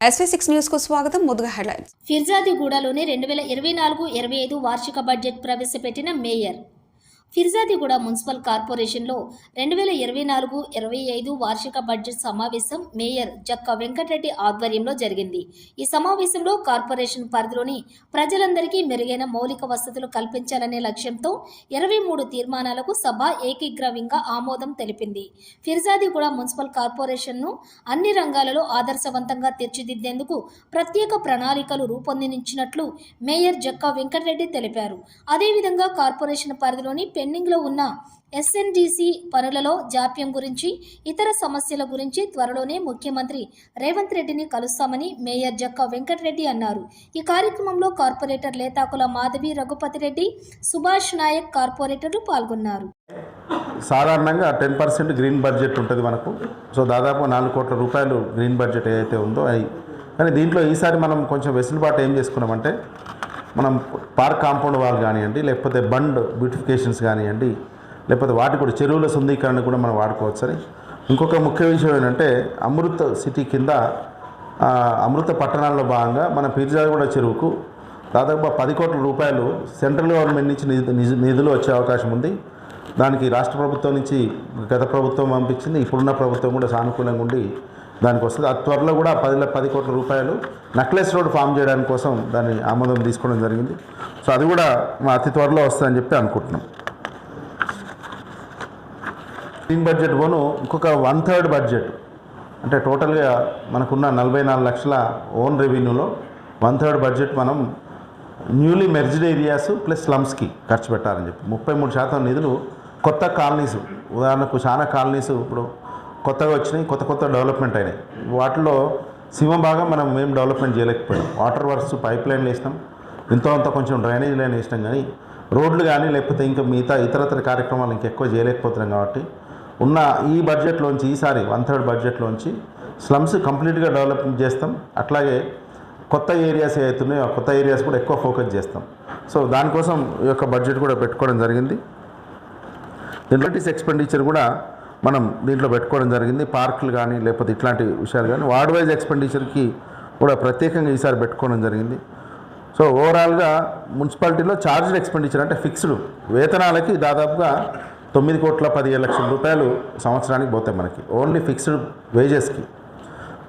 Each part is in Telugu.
ఎస్వీ సిక్స్ న్యూస్కు స్వాగతం ముందుగా హెడ్లైన్స్ ఫిర్జాదిగూడలోని రెండు వేల ఇరవై నాలుగు ఇరవై ఐదు వార్షిక బడ్జెట్ ప్రవేశపెట్టిన మేయర్ ఫిర్జాదిగూడ మున్సిపల్ కార్పొరేషన్లో రెండు వేల ఇరవై నాలుగు ఇరవై ఐదు వార్షిక బడ్జెట్ సమావేశం మేయర్ జక్క వెంకటరెడ్డి ఆధ్వర్యంలో జరిగింది. ఈ సమావేశంలో కార్పొరేషన్ పరిధిలోని ప్రజలందరికీ మెరుగైన మౌలిక వసతులు కల్పించాలనే లక్ష్యంతో ఇరవై మూడు తీర్మానాలకు సభ ఏకీగ్రవంగా ఆమోదం తెలిపింది. ఫిర్జాదిగూడ మున్సిపల్ కార్పొరేషన్ను అన్ని రంగాలలో ఆదర్శవంతంగా తీర్చిదిద్దేందుకు ప్రత్యేక ప్రణాళికలు రూపొందించినట్లు మేయర్ జక్కా వెంకటరెడ్డి తెలిపారు. అదేవిధంగా కార్పొరేషన్ పరిధిలోని పెండింగ్లో ఉన్న ఎస్ఎన్డిసి పనులలో జాప్యం గురించి ఇతర సమస్యల గురించి త్వరలోనే ముఖ్యమంత్రి రేవంత్ రెడ్డిని కలుస్తామని మేయర్ జక్క వెంకటరెడ్డి అన్నారు. ఈ కార్యక్రమంలో కార్పొరేటర్ లేతాకుల మాధవి రఘుపతి రెడ్డి సుభాష్ నాయక్ కార్పొరేటర్లు పాల్గొన్నారు. సాధారణంగా టెన్ పర్సెంట్ గ్రీన్ బడ్జెట్ ఉంటుంది మనకు. సో దాదాపు నాలుగు కోట్ల రూపాయలు గ్రీన్ బడ్జెట్ ఏదైతే ఉందో అది కానీ దీంట్లో ఈసారి మనం కొంచెం వెసులుబాటు ఏం చేసుకున్నామంటే మనం పార్క్ కాంపౌండ్ వాల్ కానివ్వండి లేకపోతే బండ్ బ్యూటిఫికేషన్స్ కానివ్వండి లేకపోతే వాటి కూడా చెరువుల శుద్ధీకరణ కూడా మనం వాడుకోవచ్చు సరే. ఇంకొక ముఖ్య విషయం ఏంటంటే అమృత సిటీ కింద అమృత పట్టణాల్లో భాగంగా మన పీర్జాగూడ చెరువుకు దాదాపు పది కోట్ల రూపాయలు సెంట్రల్ గవర్నమెంట్ నుంచి నిధు- నిధు- నిధులు వచ్చే అవకాశం ఉంది. దానికి రాష్ట్ర ప్రభుత్వం నుంచి గత ప్రభుత్వం పంపించింది ఇప్పుడున్న ప్రభుత్వం కూడా సానుకూలంగా ఉండి దానికి వస్తుంది ఆ త్వరలో కూడా పది పది కోట్ల రూపాయలు నక్లెస్ రోడ్ ఫామ్ చేయడానికి కోసం దాన్ని ఆమోదం తీసుకోవడం జరిగింది. సో అది కూడా మా అతి త్వరలో వస్తుందని చెప్పి అనుకుంటున్నాం. గ్రీన్ బడ్జెట్ పోను ఇంకొక వన్ థర్డ్ బడ్జెట్. అంటే టోటల్గా మనకున్న నలభై నాలుగు లక్షల ఓన్ రెవెన్యూలో వన్ థర్డ్ బడ్జెట్ మనం న్యూలీ మెర్జ్డ్ ఏరియాస్ ప్లస్ స్లమ్స్కి ఖర్చు పెట్టాలని చెప్పి. ముప్పై మూడు శాతం నిధులు కొత్త కాలనీస్ ఉదాహరణకు చాలా కాలనీస్ ఇప్పుడు కొత్తగా వచ్చినాయి కొత్త కొత్త డెవలప్మెంట్ అయినాయి. వాటిలో సింహభాగం మనం మేము డెవలప్మెంట్ చేయలేకపోయాం. వాటర్ వర్క్స్ పైప్ లైన్లు వేసినాం. ఎంతో అంత కొంచెం డ్రైనేజ్ లైన్ వేసినాం కానీ రోడ్లు కానీ లేకపోతే ఇంకా మిగతా ఇతరతర కార్యక్రమాలు ఇంకెక్కువ చేయలేకపోతున్నాం కాబట్టి ఉన్న ఈ బడ్జెట్లోంచి ఈసారి వన్ థర్డ్ బడ్జెట్లోంచి స్లమ్స్ కంప్లీట్గా డెవలప్మెంట్ చేస్తాం. అట్లాగే కొత్త ఏరియాస్ ఏవైతున్నాయో ఆ కొత్త ఏరియాస్ కూడా ఎక్కువ ఫోకస్ చేస్తాం. సో దానికోసం ఈ యొక్క బడ్జెట్ కూడా పెట్టుకోవడం జరిగింది. దీంట్లో ఎక్స్పెండిచర్ కూడా మనం దీంట్లో పెట్టుకోవడం జరిగింది పార్కులు కానీ లేకపోతే ఇట్లాంటి విషయాలు కానీ వార్డ్ వైజ్ ఎక్స్పెండిచర్కి కూడా ప్రత్యేకంగా ఈసారి పెట్టుకోవడం జరిగింది. సో ఓవరాల్గా మున్సిపాలిటీలో ఛార్జ్డ్ ఎక్స్పెండిచర్ అంటే ఫిక్స్డ్ వేతనాలకి దాదాపుగా తొమ్మిది కోట్ల పదిహేను లక్షల రూపాయలు సంవత్సరానికి పోతాయి మనకి ఓన్లీ ఫిక్స్డ్ వేజెస్కి.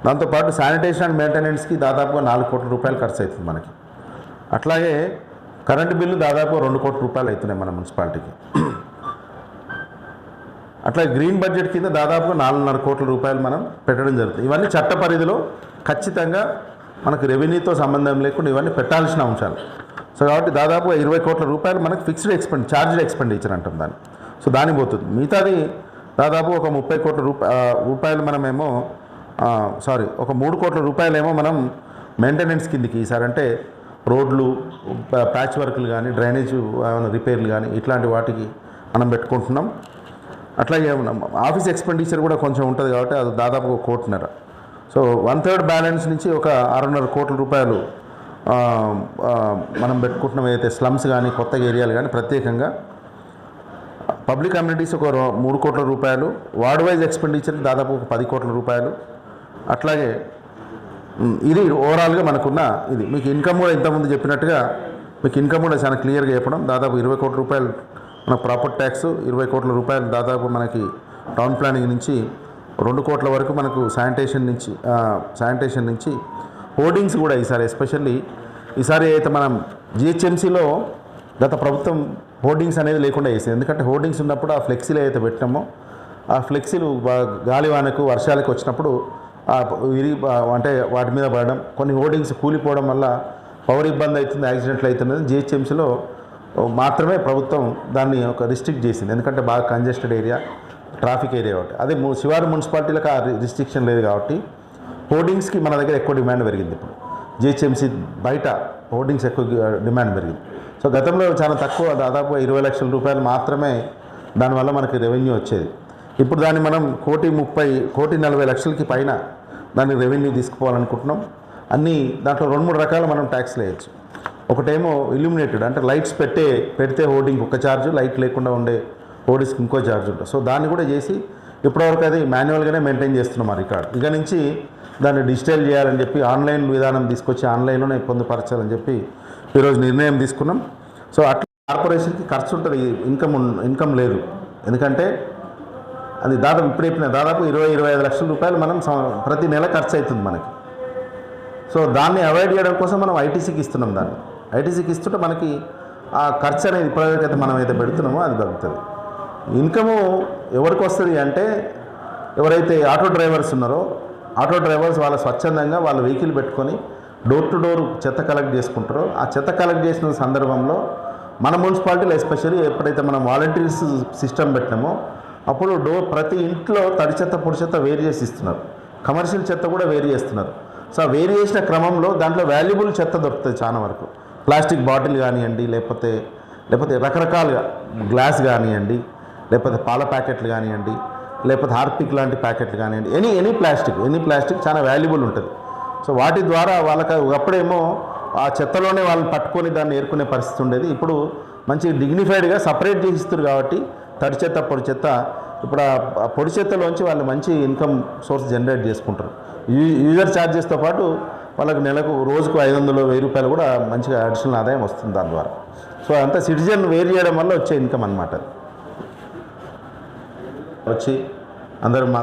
దాంతోపాటు శానిటేషన్ అండ్ మెయింటెనెన్స్కి దాదాపుగా నాలుగు కోట్ల రూపాయలు ఖర్చు అవుతుంది మనకి. అట్లాగే కరెంటు బిల్లు దాదాపు రెండు కోట్ల రూపాయలు అవుతున్నాయి మన మున్సిపాలిటీకి. అట్లా గ్రీన్ బడ్జెట్ కింద దాదాపుగా నాలుగున్నర కోట్ల రూపాయలు మనం పెట్టడం జరుగుతుంది. ఇవన్నీ చట్ట పరిధిలో ఖచ్చితంగా మనకు రెవెన్యూతో సంబంధం లేకుండా ఇవన్నీ పెట్టాల్సిన అంశాలు. సో కాబట్టి దాదాపుగా ఇరవై కోట్ల రూపాయలు మనకు ఫిక్స్డ్ ఎక్స్పెండ్ ఛార్జ్డ్ ఎక్స్పెండిచర్ అంటాం దాన్ని. సో దాని పోతుంది. మిగతాది దాదాపు ఒక ముప్పై కోట్ల రూపా రూపాయలు మనమేమో సారీ ఒక మూడు కోట్ల రూపాయలేమో మనం మెయింటెనెన్స్ కిందికి ఈసారి అంటే రోడ్లు ప్యాచ్ వర్క్లు కానీ డ్రైనేజ్ రిపేర్లు కానీ ఇట్లాంటి వాటికి మనం పెట్టుకుంటున్నాం. అట్లాగే ఆఫీస్ ఎక్స్పెండిచర్ కూడా కొంచెం ఉంటుంది కాబట్టి అది దాదాపు ఒక కోటిన్నర సో వన్ థర్డ్ బ్యాలెన్స్ నుంచి ఒక ఆరున్నర కోట్ల రూపాయలు మనం పెట్టుకుంటున్నాం ఏదైతే స్లమ్స్ కానీ కొత్త ఏరియాలు కానీ ప్రత్యేకంగా పబ్లిక్ కమ్యూనిటీస్ ఒక మూడు కోట్ల రూపాయలు వార్డ్ వైజ్ ఎక్స్పెండిచర్ దాదాపు ఒక పది కోట్ల రూపాయలు. అట్లాగే ఇది ఓవరాల్గా మనకున్న ఇది. మీకు ఇన్కమ్ కూడా ఇంతకుముందు చెప్పినట్టుగా మీకు ఇన్కమ్ కూడా చాలా క్లియర్గా చెప్పడం దాదాపు ఇరవై కోట్ల రూపాయలు మన ప్రాపర్టీ ట్యాక్స్ ఇరవై కోట్ల రూపాయలు దాదాపు మనకి టౌన్ ప్లానింగ్ నుంచి రెండు కోట్ల వరకు మనకు శానిటేషన్ నుంచి శానిటేషన్ నుంచి హోర్డింగ్స్ కూడా ఈసారి ఎస్పెషల్లీ ఈసారి అయితే మనం జిహెచ్ఎంసీలో గత ప్రభుత్వం హోర్డింగ్స్ అనేది లేకుండా వేసింది ఎందుకంటే హోర్డింగ్స్ ఉన్నప్పుడు ఆ ఫ్లెక్సీలు ఏదైతే పెట్టామో ఆ ఫ్లెక్సీలు గాలివానకు వర్షాలకు వచ్చినప్పుడు విరిగి అంటే వాటి మీద పడడం కొన్ని హోర్డింగ్స్ కూలిపోవడం వల్ల పవర్ ఇబ్బంది అవుతుంది యాక్సిడెంట్లు అవుతున్నది జిహెచ్ఎంసీలో మాత్రమే ప్రభుత్వం దాన్ని ఒక రిస్ట్రిక్ట్ చేసింది. ఎందుకంటే బాగా కంజెస్టెడ్ ఏరియా ట్రాఫిక్ ఏరియా కాబట్టి అదే శివారు మున్సిపాలిటీలకు ఆ రిస్ట్రిక్షన్ లేదు కాబట్టి హోర్డింగ్స్కి మన దగ్గర ఎక్కువ డిమాండ్ పెరిగింది ఇప్పుడు. జిహెచ్ఎంసీ బయట హోర్డింగ్స్ ఎక్కువ డిమాండ్ పెరిగింది. సో గతంలో చాలా తక్కువ దాదాపు ఇరవై లక్షల రూపాయలు మాత్రమే దానివల్ల మనకి రెవెన్యూ వచ్చేది. ఇప్పుడు దాన్ని మనం కోటి ముప్పై కోటి నలభై లక్షలకి పైన దాన్ని రెవెన్యూ తీసుకుపోవాలనుకుంటున్నాం. అన్నీ దాంట్లో రెండు మూడు రకాలు మనం ట్యాక్స్ వేయచ్చు ఒకటేమో ఇల్యూమినేటెడ్ అంటే లైట్స్ పెట్టే పెడితే హోర్డింగ్ ఒక ఛార్జ్ లైట్ లేకుండా ఉండే హోర్డింగ్స్కి ఇంకో ఛార్జ్ ఉంటుంది. సో దాన్ని కూడా చేసి ఇప్పటివరకు అది మాన్యువల్గానే మెయింటైన్ చేస్తున్నాం ఆ రికార్డ్ ఇక నుంచి దాన్ని డిజిటల్ చేయాలని చెప్పి ఆన్లైన్ విధానం తీసుకొచ్చి ఆన్లైన్లోనే పొందుపరచాలని చెప్పి ఈరోజు నిర్ణయం తీసుకున్నాం. సో అట్లా కార్పొరేషన్కి ఖర్చు ఉంటుంది ఇన్కమ్ ఇన్కమ్ లేదు. ఎందుకంటే అది దాదాపు ఇప్పుడు చెప్పిన దాదాపు ఇరవై ఇరవై ఐదు లక్షల రూపాయలు మనం ప్రతి నెల ఖర్చు అవుతుంది మనకి. సో దాన్ని అవాయిడ్ చేయడం కోసం మనం ఐటీసీకి ఇస్తున్నాం దాన్ని. ఐటీసీకి ఇస్తుంటే మనకి ఆ ఖర్చు అనేది ఇప్పటివరకైతే మనం అయితే పెడుతున్నామో అది తగ్గుతుంది. ఇన్కము ఎవరికి వస్తుంది అంటే ఎవరైతే ఆటో డ్రైవర్స్ ఉన్నారో ఆటో డ్రైవర్స్ వాళ్ళ స్వచ్ఛందంగా వాళ్ళ వెహికల్ పెట్టుకొని డోర్ టు డోర్ చెత్త కలెక్ట్ చేసుకుంటారో ఆ చెత్త కలెక్ట్ చేసిన సందర్భంలో మన మున్సిపాలిటీలో ఎస్పెషల్లీ ఎప్పుడైతే మనం వాలంటీర్స్ సిస్టమ్ పెట్టినామో అప్పుడు డోర్ ప్రతి ఇంట్లో తడి చెత్త పొడి చెత్త వేరు చేసి ఇస్తున్నారు. కమర్షియల్ చెత్త కూడా వేరు చేస్తున్నారు. సో వేరు చేసిన క్రమంలో దాంట్లో వాల్యుబుల్ చెత్త దొరుకుతుంది చాలా వరకు. ప్లాస్టిక్ బాటిల్ కానివ్వండి లేకపోతే లేకపోతే రకరకాలుగా గ్లాస్ కానివ్వండి లేకపోతే పాల ప్యాకెట్లు కానివ్వండి లేకపోతే హార్పిక్ లాంటి ప్యాకెట్లు కానివ్వండి any any plastic any plastic చాలా వాల్యుబుల్ ఉంటుంది. సో వాటి ద్వారా వాళ్ళకి అప్పుడేమో ఆ చెత్తలోనే వాళ్ళని పట్టుకొని దాన్ని ఏర్కొనే పరిస్థితి ఉండేది. ఇప్పుడు మంచి డిగ్నిఫైడ్గా సపరేట్ చేసిస్తారు కాబట్టి తడి చెత్త పొడి చెత్త ఇప్పుడు ఆ- ఆ పొడి చెత్తలోంచి వాళ్ళు మంచి ఇన్కమ్ సోర్స్ జనరేట్ చేసుకుంటారు. యూ- యూజర్ ఛార్జెస్తో పాటు వాళ్ళకి నెలకు రోజుకు ఐదు వందలు వెయ్యి రూపాయలు కూడా మంచిగా అడిషనల్ ఆదాయం వస్తుంది దాని ద్వారా. సో అంతా సిటిజన్ వేరు చేయడం వల్ల వచ్చే ఇన్కమ్ అనమాట వచ్చి అందరూ మా